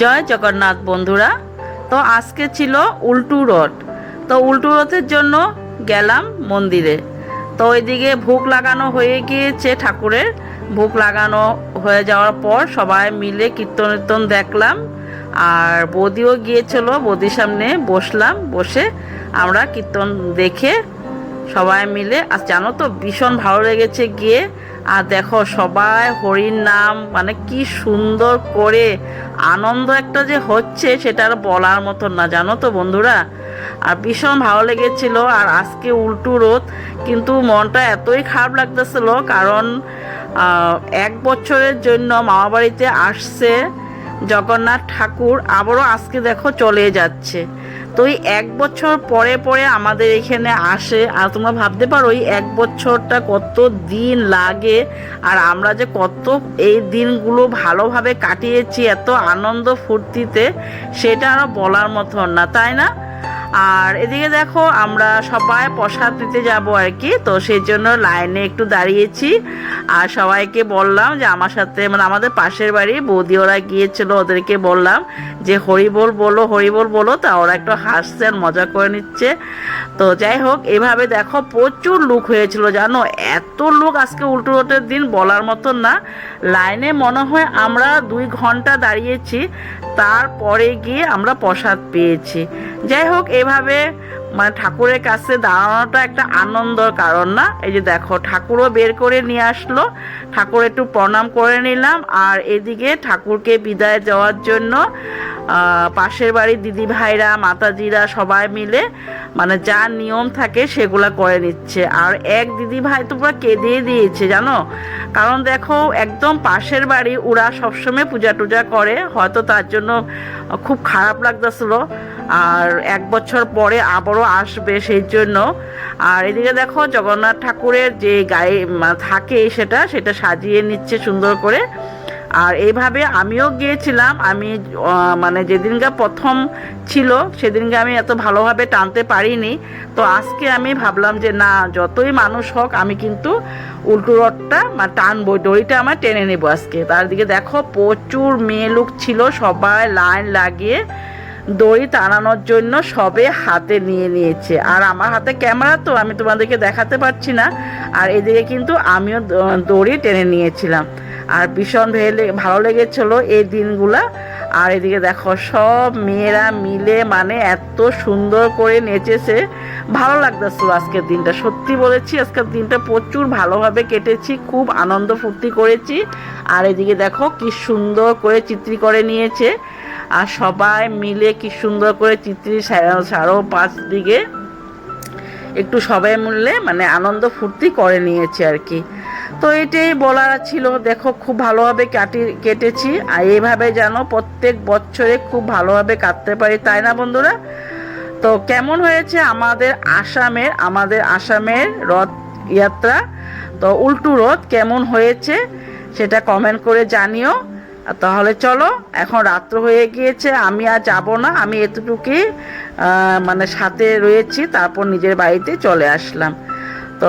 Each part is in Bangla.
জয় জগন্নাথ বন্ধুরা। তো আজকে ছিল উল্টু রথ। তো উল্টু রথের জন্য গেলাম মন্দিরে। তো ওইদিকে ভোগ লাগানো হয়ে গিয়েছে ঠাকুরের। ভোগ লাগানো হয়ে যাওয়ার পর সবাই মিলে কীর্তন কীর্তন দেখলাম। আর বৌদিও গিয়েছিল, বৌদির সামনে বসলাম, বসে আমরা কীর্তন দেখে সবাই মিলে। আর জানো তো, ভীষণ ভালো লেগেছে গিয়ে। আর দেখো, সবাই হরির নাম মানে কি সুন্দর করে আনন্দ একটা যে হচ্ছে, সেটা আর বলার মতন না, জানো তো বন্ধুরা? আর ভীষণ ভালো লেগেছিল, আর আজকে উল্টু রোদ, কিন্তু মনটা এতই খারাপ লাগতেছিল, কারণ এক বছরের জন্য মামা বাড়িতে আসছে। জগন্নাথ ঠাকুর আবারও আজকে দেখো চলে যাচ্ছে। তো ওই এক বছর পরে পরে আমাদের এখানে আসে। আর তোমরা ভাবতে পারো ওই এক বছরটা কত দিন লাগে। আর আমরা যে কত এই দিনগুলো ভালোভাবে কাটিয়েছি, এত আনন্দ ফুর্তিতে, সেটা আরও বলার মতন না, তাই না? আর এদিকে দেখো, আমরা সবাই প্রসাদ নিতে যাব আর কি, তো সেই জন্য লাইনে একটু দাঁড়িয়েছি। আর সবাইকে বললাম যে আমার সাথে মানে আমাদের পাশের বাড়ি বৌদি ওরা গিয়েছিল, ওদেরকে বললাম যে, হরিবোল বলো হরিবোল বলো। তা ওরা একটু হাসছে আর মজা করে নিচ্ছে। তো যাই হোক, এভাবে দেখো প্রচুর লুক হয়েছিল, জানো? এত লোক আজকে উল্টো রোটের দিন বলার মতন না। লাইনে মনে হয় আমরা দুই ঘণ্টা দাঁড়িয়েছি, তারপরে গিয়ে আমরা প্রসাদ পেয়েছি। যাই হোক এভাবে মানে ঠাকুরের কাছে দাঁড়ানোটা একটা আনন্দর কারণ না? এই যে দেখো, ঠাকুরও বের করে নিয়ে আসলো। ঠাকুর একটু প্রণাম করে নিলাম। আর এদিকে ঠাকুরকে বিদায় দেওয়ার জন্য পাশের বাড়ির দিদি ভাইরা, মাতাজিরা সবাই মিলে মানে যা নিয়ম থাকে সেগুলা করে নিচ্ছে। আর এক দিদি ভাই তো পুরো কেঁদে দিয়েছে, জানো? কারণ দেখো, একদম পাশের বাড়ি ওরা সবসময় পূজা টুজা করে। হয়তো তার জন্য খুব খারাপ লাগতেছিল। আর এক বছর পরে আবারও আসবে সেই জন্য। আর এদিকে দেখো জগন্নাথ ঠাকুরের যে গায়ে থাকে সেটা সেটা সাজিয়ে নিচ্ছে সুন্দর করে। আর এইভাবে আমিও গিয়েছিলাম। আমি মানে যেদিনকে প্রথম ছিল, সেদিনকে আমি এত ভালোভাবে টানতে পারিনি। তো আজকে আমি ভাবলাম যে, না, যতই মানুষ হোক, আমি কিন্তু উল্টো রথটা মানে টানবো, দড়িটা আমার টেনে নেব আজকে। তার দিকে দেখো প্রচুর মেয়ে লোক ছিল, সবাই লাইন লাগিয়ে দড়ি টানানোর জন্য সবে হাতে নিয়ে নিয়েছে। আর আমার হাতে ক্যামেরা তো, আমি তোমাদেরকে দেখাতে পারছি না। আর এদিকে কিন্তু আমিও দড়ি টেনে নিয়েছিলাম। আর ভীষণ ভেলে লেগেছিলো এই দিনগুলা। আর এদিকে দেখো, সব মেয়েরা মিলে মানে এত সুন্দর করে নেচেছে। ভালো লাগতেছিল আজকের দিনটা, সত্যি বলেছি, আজকের দিনটা প্রচুর ভালোভাবে কেটেছি, খুব আনন্দ ফুর্তি করেছি। আর এদিকে দেখো, কি সুন্দর করে চিত্রি করে নিয়েছে আর সবাই মিলে কি সুন্দর করে চিত্রি সারো পাঁচ দিকে একটু সবাই মিললে মানে আনন্দ ফুর্তি করে নিয়েছে আর কি। তো এটাই বলার ছিল, দেখো খুব ভালোভাবে কাটি কেটেছি। আর এইভাবে যেন প্রত্যেক বছরে খুব ভালোভাবে কাটতে পারি, তাই না বন্ধুরা? তো কেমন হয়েছে আমাদের আসামের আমাদের আসামের রথ যাত্রা? তো উল্টু রথ কেমন হয়েছে সেটা কমেন্ট করে জানিও। তাহলে চলো, এখন রাত্র হয়ে গিয়েছে, আমি আর যাব না, আমি এতটুকুই মানে সাথে রয়েছি, তারপর নিজের বাড়িতে চলে আসলাম। তো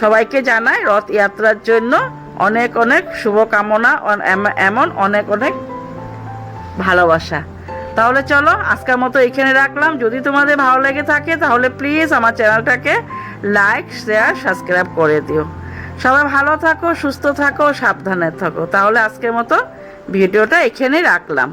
সবাইকে জানাই রথযাত্রার জন্য অনেক অনেক শুভকামনা এমন অনেক অনেক ভালোবাসা। তাহলে চলো, আজকের মতো এখানে রাখলাম। যদি তোমাদের ভালো লেগে থাকে, তাহলে প্লিজ আমার চ্যানেলটাকে লাইক শেয়ার সাবস্ক্রাইব করে দিও। সবাই ভালো থাকো সুস্থ থাকো সাবধানে থাকো। তাহলে আজকের মতো ভিডিওটা এখানেই রাখলাম।